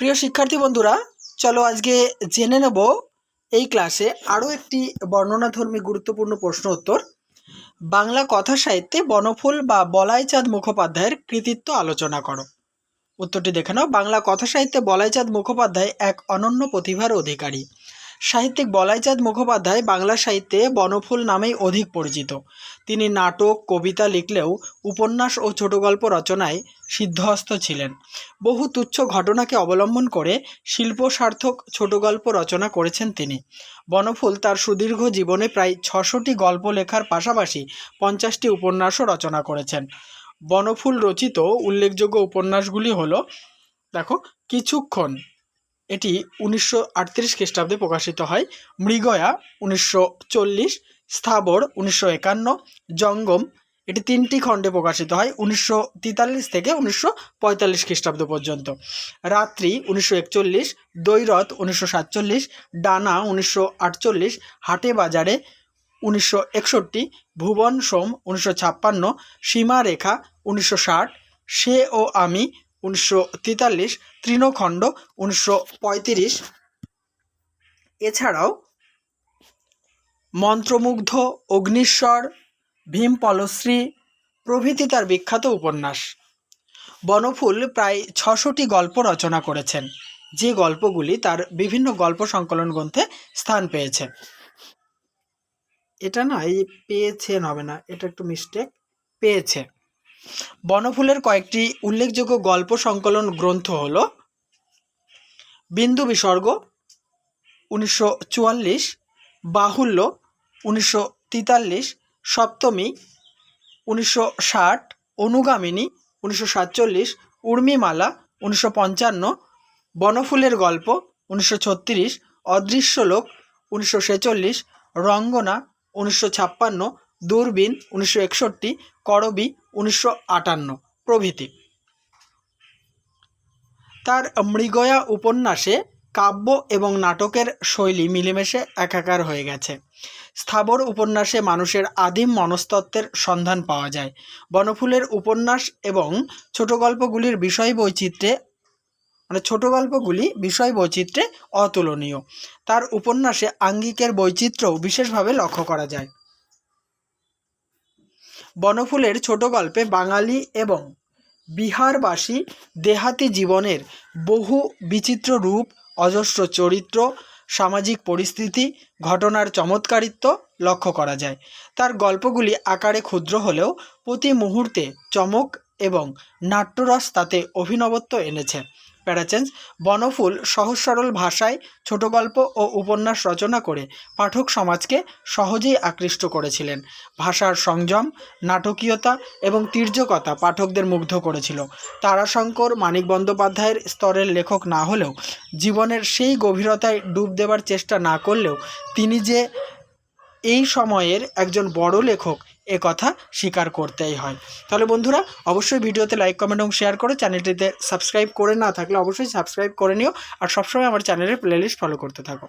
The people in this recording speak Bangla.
প্রিয় শিক্ষার্থী বন্ধুরা, চলো আজকে জেনে নেব এই ক্লাসে আরও একটি বর্ণনাধর্মী গুরুত্বপূর্ণ প্রশ্ন উত্তর। বাংলা কথা সাহিত্যে বনফুল বা বলাইচাঁদ মুখোপাধ্যায়ের কৃতিত্ব আলোচনা করো। উত্তরটি দেখে নাও। বাংলা কথা সাহিত্যে বলাইচাঁদ মুখোপাধ্যায় এক অনন্য প্রতিভার অধিকারী। সাহিত্যিক বলাইচাঁদ মুখোপাধ্যায় বাংলা সাহিত্যে বনফুল নামেই অধিক পরিচিত। তিনি নাটক, কবিতা লিখলেও উপন্যাস ও ছোট গল্প রচনায় সিদ্ধহস্ত ছিলেন। বহু তুচ্ছ ঘটনাকে অবলম্বন করে শিল্প সার্থক ছোট গল্প রচনা করেছেন তিনি। বনফুল তার সুদীর্ঘ জীবনে প্রায় ছশোটি গল্প লেখার পাশাপাশি পঞ্চাশটি উপন্যাসও রচনা করেছেন। বনফুল রচিত উল্লেখযোগ্য উপন্যাসগুলি হলো, দেখো, কিছুক্ষণ। এটি উনিশশো আটত্রিশ খ্রিস্টাব্দে প্রকাশিত হয়। মৃগয়া উনিশশো চল্লিশ, স্থাবর উনিশশো একান্ন, জঙ্গম এটি তিনটি খণ্ডে প্রকাশিত হয়, উনিশশো তেতাল্লিশ থেকে উনিশশো পঁয়তাল্লিশ খ্রিস্টাব্দ পর্যন্ত। রাত্রি উনিশশো একচল্লিশ, দৈরথ উনিশশো সাতচল্লিশ, ডানা উনিশশো আটচল্লিশ, হাটে বাজারে উনিশশো একষট্টি, ভুবন সোম উনিশশো ছাপ্পান্ন, সীমারেখা উনিশশো ষাট, সে ও আমি উনিশশো তেতাল্লিশ তৃণখণ্ড উনিশশো পঁয়ত্রিশ। এছাড়াও মন্ত্রমুগ্ধ অগ্নিস্বর ভীম পলশ্রী প্রভৃতি তার বিখ্যাত উপন্যাস। বনফুল প্রায় ছশোটি গল্প রচনা করেছেন। যে গল্পগুলি তার বিভিন্ন গল্প সংকলন গ্রন্থে স্থান পেয়েছে। এটা না, এই পেয়েছেন হবে না, এটা একটু মিস্টেক পেয়েছে। বনফুলের কয়েকটি উল্লেখযোগ্য গল্প সংকলন গ্রন্থ হল বিন্দু বিসর্গ, উনিশশো চুয়াল্লিশ, বাহুল্য, উনিশশো তেতাল্লিশ, সপ্তমী, উনিশশো ষাট, অনুগামিনী, উনিশশো সাতচল্লিশ, উর্মিমালা, উনিশশো পঞ্চান্ন, বনফুলের গল্প, উনিশশো ছত্রিশ অদৃশ্য লোক উনিশশো ছেচল্লিশ, রঙ্গনা, উনিশশো ছাপ্পান্ন, দূরবীন, উনিশশো একষট্টি, করবি উনিশশো আটান্ন, প্রভৃতি। তার মৃগয়া উপন্যাসে কাব্য এবং নাটকের শৈলী মিলেমিশে একাকার হয়ে গেছে। স্থাবর উপন্যাসে মানুষের আদিম মনস্তত্ত্বের সন্ধান পাওয়া যায়। বনফুলের উপন্যাস এবং ছোট গল্পগুলির বিষয় বৈচিত্র্যে মানে ছোট গল্পগুলি বিষয় বৈচিত্র্যে অতুলনীয়। তার উপন্যাসে আঙ্গিকের বৈচিত্র্যও বিশেষভাবে লক্ষ্য করা যায়। বনফুলের ছোট গল্পে বাঙালি এবং বিহারবাসী দেহাতি জীবনের বহু বিচিত্র রূপ, অজস্র চরিত্র, সামাজিক পরিস্থিতি, ঘটনার চমৎকারিত্ব লক্ষ্য করা যায়। তার গল্পগুলি আকারে ক্ষুদ্র হলেও প্রতি মুহূর্তে চমক এবং নাট্যরস তাতে অভিনবত্ব এনেছে। প্যারাচেঞ্জ বনফুল সহজ সরল ভাষায় ছোট গল্প ও উপন্যাস রচনা করে পাঠক সমাজকে সহজেই আকৃষ্ট করেছিলেন। ভাষার সংযম, নাটকীয়তা এবং তীর্যকতা পাঠকদের মুগ্ধ করেছিল। তারাশঙ্কর মানিক বন্দ্যোপাধ্যায়ের স্তরের লেখক না হলেও জীবনের সেই গভীরতায় ডুব দেবার চেষ্টা না করলেও তিনি যে এই সময়ের একজন বড় লেখক এ কথা স্বীকার করতেই হয়। তাহলে বন্ধুরা, অবশ্যই ভিডিওতে লাইক কমেন্ট এবং শেয়ার করো। চ্যানেলটিতে সাবস্ক্রাইব করে না থাকলে অবশ্যই সাবস্ক্রাইব করে নিও। আর সবসময় আমার চ্যানেলের প্লেলিস্ট ফলো করতে থাকো।